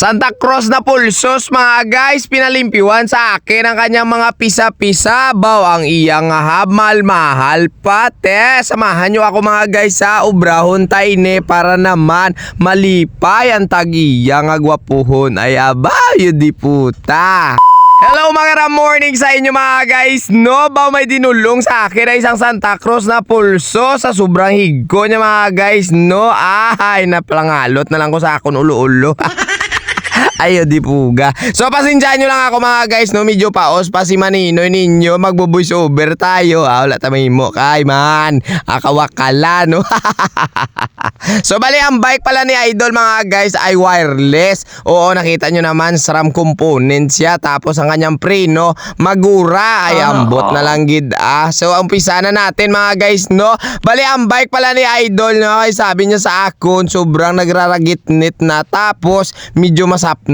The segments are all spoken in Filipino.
Santa Cruz na pulsos mga guys, pinalimpiwan sa akin ang kanyang mga pisa-pisa. Baw ang iyang hab, mahal-mahal pate. Samahan nyo ako mga guys sa ubrahon taine para naman malipay ang tagiyang agwapuhon. Ay aba, yun di puta. Hello mga morning sa inyo mga guys No ba may dinulong sa akin na isang Santa Cruz na pulso Sa sobrang higgo niya mga guys No ay napalangalot na lang ko sa akon ulo-ulo Ayo di puga. So pasensyahan nyo lang ako mga guys no medyo paos pa si Maninoy ninyo magbo-voice over tayo. Ah, wala tamay mo kay man. Akawakala no. so bali ang bike pala ni Idol mga guys ay wireless. Oo nakita nyo naman SRAM component siya tapos ang kanyang preno magura ay ambot na lang gid ah. So umpisa na natin mga guys no. Bali ang bike pala ni Idol no ay sabi niya sa akon sobrang nagraragitnit na tapos medyo masapnot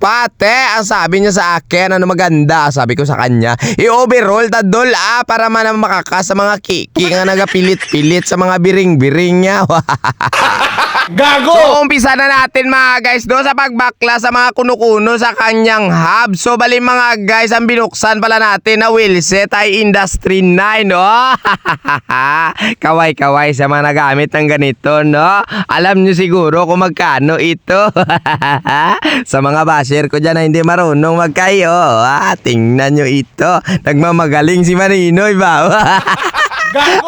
Pate, ang sabi niya sa akin, ano maganda, sabi ko sa kanya, i-overall ta dol ah, para man makakas sa mga kiki nga nagapilit-pilit sa mga biring-biring niya. Gago! So, umpisa na natin mga guys do sa pagbakla sa mga kuno-kuno sa kanyang hub. So, bali mga guys, ang binuksan pala natin na wheelset ay Industry 9, no? Kaway-kaway sa mga nagamit ng ganito, no? Alam nyo siguro kung magkano ito. sa mga basher ko dyan na hindi marunong magkayo, ah, tingnan nyo ito. Nagmamagaling si Maninoy ba?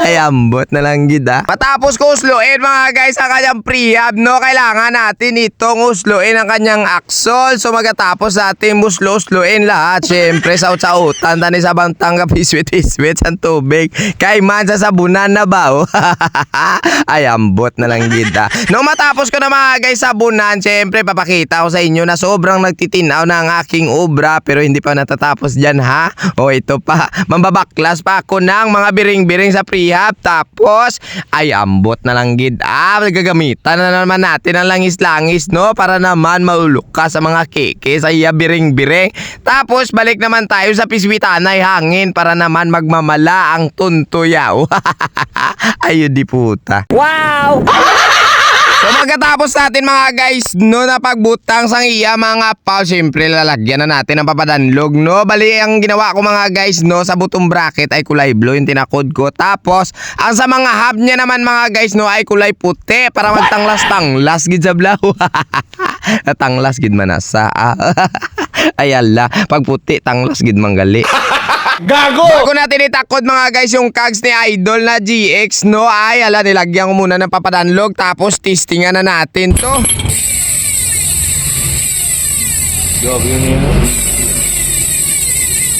Ay, ambot na lang gid ah. Matapos ko usluin mga guys ang kanyang prehab, no? Kailangan natin itong usluin ang kanyang axle. So magatapos natin muslo-usluin lahat. Siyempre, saut-sautan, tani sa bantang kapiswit-iswit sa tubig. Kay man sa sabunan na ba? oh? Ay, ambot na lang gid ah. No, matapos ko na mga guys sabunan, siyempre, papakita ko sa inyo na sobrang nagtitinaw na ang aking obra. Pero hindi pa natatapos dyan ha. O ito pa, mambabaklas pa ako ng mga biring-biring sa prehab. Tapos, ay ambot na lang gid. Ah, gagamitan na naman natin ang langis-langis, no? Para naman maulok ka sa mga keke sa iya biring-biring. Tapos, balik naman tayo sa piswitan ay hangin para naman magmamala ang tuntuyaw. Ayun di puta. Wow! So magkatapos natin mga guys, no, na pagbutang sang iya mga pal, syempre lalagyan na natin ng papadanlog, no. Bali, ang ginawa ko mga guys, no, sa butong bracket ay kulay blue yung tinakod ko. Tapos, ang sa mga hub niya naman mga guys, no, ay kulay puti para magtanglas-tanglas gid sa blaw. tanglas gid manasa. Ayala, pag puti, tanglas gid manggali. Gago! Bago natin itakod mga guys yung cogs ni Idol na GX no? Ay ala nilagyan ko muna ng papadanlog tapos testingan na natin to.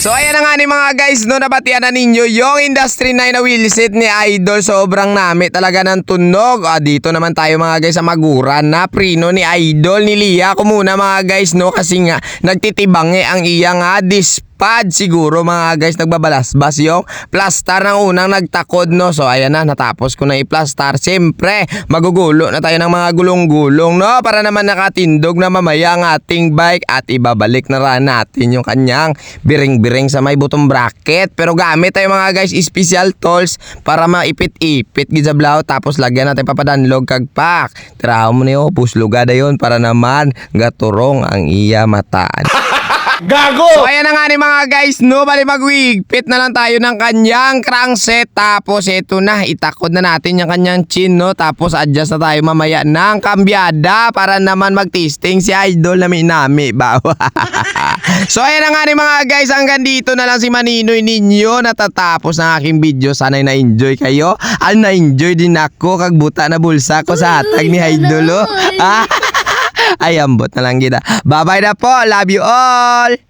So ayan na nga ni mga guys no? Nabatian na ninyo yung industry 9 na wheelset ni Idol. Sobrang nami talaga ng tunog. Ah, dito naman tayo mga guys sa Magura na prino ni Idol ni Lia ko muna mga guys no? Kasi nga nagtitibangi ang iya nga display pad siguro mga guys nagbabalasbas yung plaster ng unang nagtakod no? So ayan na natapos ko na i-plaster. Siyempre magugulo na tayo ng mga gulong-gulong no? Para naman nakatindog na mamaya ang ating bike at ibabalik na rin natin yung kanyang biring-biring sa may butong bracket. Pero gamit tayo mga guys special tools para maipit-ipit gizablaw tapos lagyan natin papadanlog kag pak tiraho mo niyo puslugada yon para naman gaturong ang iya mataan Gago! So ayan na nga ni mga guys, no, bali magwigpit na lang tayo ng kanyang crankset. Tapos ito na, itakod na natin yung kanyang chin, no, tapos adjust na tayo mamaya ng kambyada para naman mag-testing si Idol na may nami. Ba? so ayan na nga ni mga guys, hanggang dito na lang si Maninoy ninyo. Natatapos ng aking video. Sana'y na-enjoy kayo. Al na-enjoy din ako. Kag buta na bulsa ko sa hatag ni Idol, oh. Ay ambot na lang gida. Bye-bye na po. Love you all.